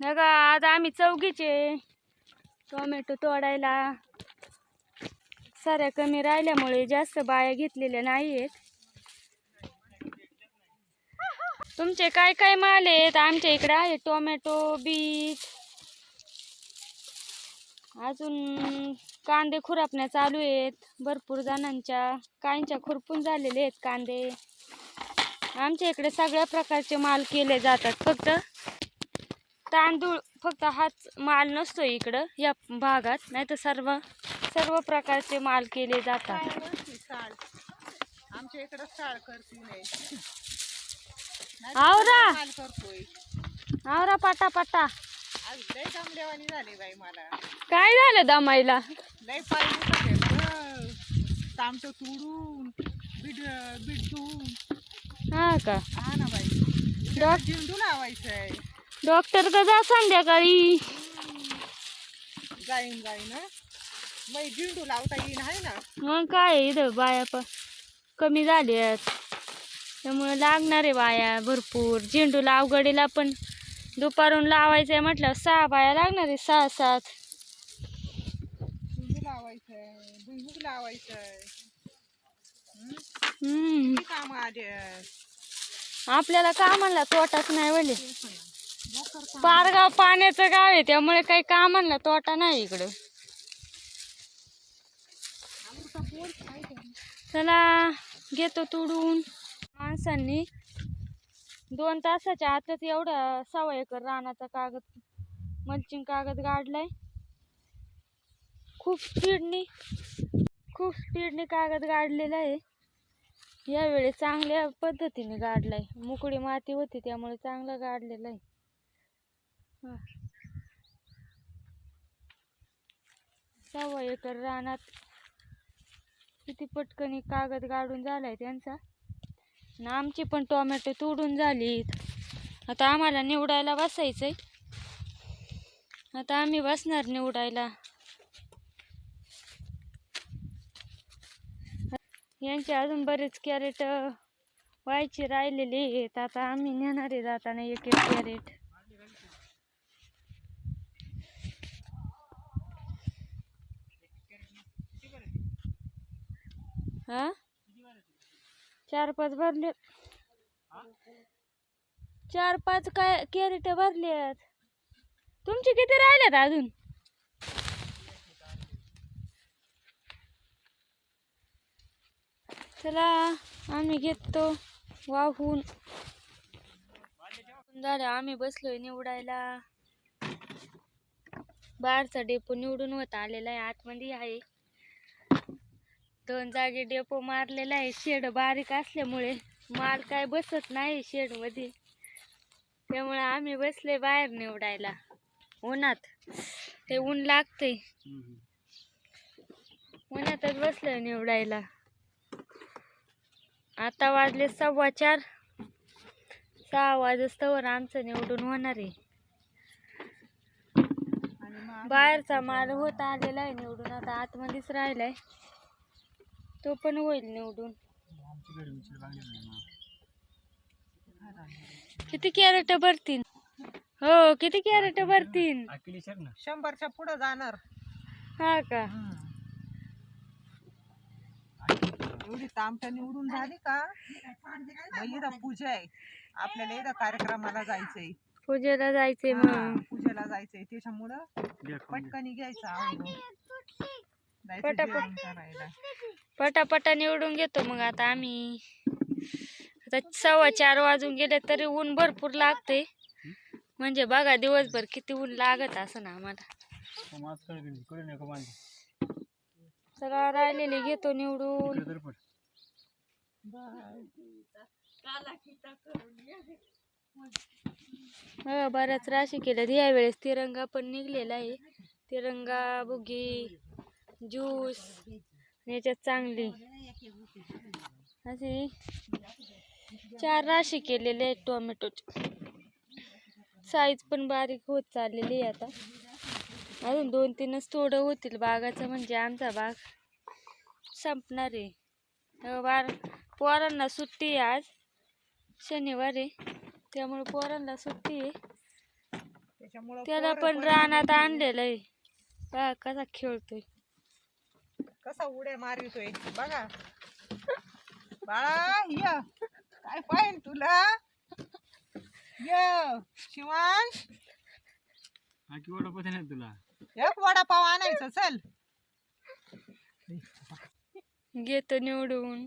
बघा आज आम्ही चौघीचे टोमॅटो तोडायला. साऱ्या कमी राहिल्यामुळे जास्त बाया घेतलेल्या नाही आहेत तुमचे काय काय माल आहेत? आमच्या इकडे आहे टोमॅटो बीट. अजून कांदे खुरापण्या चालू आहेत. भरपूर जणांच्या काहींच्या खुरपून झालेले आहेत कांदे. आमच्या इकडे सगळ्या प्रकारचे माल केले जातात फक्त. तांदूळ फक्त हाच माल नसतो इकडं या भागात. नाही तर सर्व सर्व प्रकारचे माल केले जातात. साळ आमच्या इकडं साळ हे. आवरा. आवरा पाटा पाटा आज लय दमलेवानी झाली बाई मला. काय झालं लय तामट तुडून हा का? हा ना बाई. डॉक झेंडू लावायचंय. डॉक्टर का जा संध्याकाळी? जाईन जाईन हं. झेंडू लावता येईन आहे ना. मग काय इथं? बाया पण कमी झाल्यात. त्यामुळे लागणार आहे बाया भरपूर. झेंडूला अवघडीला पण दुपारून लावायचं आहे म्हटलं सहा बाया लागणार आहे सहा सात. झेंडू लावायचंय भुईमुग लावायचंय? हम्म. किती काम आले आपल्याला कामाला तोटाच नाही वले पारगाव पाण्याचं गाव आहे त्यामुळे काही कामांना तोटा नाही इकडं. चला घेतो तुडून. माणसांनी दोन तासाच्या आतच एवढा सवा एकर रानाचा कागद. मल्चिंग कागद गाडलाय. खूप स्पीडनी खूप स्पीडने कागद गाडलेला आहे. यावेळी चांगल्या पद्धतीने गाडलाय. मोकळी माती होती त्यामुळे चांगलं गाडलेलं आहे. सव्वा एकर रानात किती पटकनी कागद गाडून झालाय त्यांचा. ना आमची पण टोमॅटो तोडून झालीत. आता आम्हाला निवडायला बसायचंय. आता आम्ही बसणार निवडायला. यांचे अजून बरेच कॅरेट व्हायचे राहिलेले आहेत. आता आम्ही नेणार आहे जाताना एक एक कॅरेट. हा? चार पाच भरले. चार पाच काय कॅरेट भरल्यात आहेत तुमचे किती राहिलेत अजून? चला आम्ही घेतो वाहून. झालं आम्ही बसलोय निवडायला. बाहेरचा डेपो निवडून होता आलेला आहे आतमध्ये आहे. दोन जागी डेपो मारलेला आहे. शेड बारीक असल्यामुळे माल काय बसत नाही शेडमध्ये त्यामुळे आम्ही बसले बाहेर निवडायला. उन्हात. ते ऊन लागतंय. उन्हातच बसलोय निवडायला. आता वाजले सव्वा चार. सहा वाजस्तवर आमचं निवडून होणार आहे. बाहेरचा माल होत आलेला आहे निवडून. आता आतमध्येच राहिलाय. तो पण होईल निवडून. किती कॅरेट भरतीन हो किती कॅरेट भरतीन शंभरच्या पुढं जाणार. हा का? एवढी तामटा निवडून झाली का? इथं पूजा आहे. आपल्याला इथं कार्यक्रमाला जायचंय. पूजेला जायचंय हा, मग. पूजेला जायचंय. त्याच्यामुळं पटकनी घ्यायचं आवडून जायचं करायला. पटापटा निवडून घेतो मग आता आम्ही. आता सव्वा चार वाजून गेले तरी ऊन भरपूर लागते. म्हणजे बघा दिवसभर किती ऊन लागत असं ना आम्हाला. सगळं राहिलेले घेतो निवडून. हो बऱ्याच राशी केल्यात यावेळेस तिरंगा पण निघलेला आहे. तिरंगा बुगी ज्यूस याच्यात चांगली. असे चार राशी केलेले आहेत टोमॅटोचे. साईज पण बारीक होत चाललेली आहे आता. अजून दोन तीनच तोडं होतील. बागाचं म्हणजे आमचा बाग संपणार आहे. बार पोरांना सुट्टी आहे आज. शनिवार आहे. त्यामुळे पोरांना सुट्टी आहे. त्याला पण रानात आणलेलं आहे. पहा कसा खेळतोय. कसा उड्या मारितोय बघा. बाळा य. काय पाहिजे तुला? य शिवांश आकी वडापाव नाही तुला? एक वडापाव आणायचा चल. घेतो निवडून.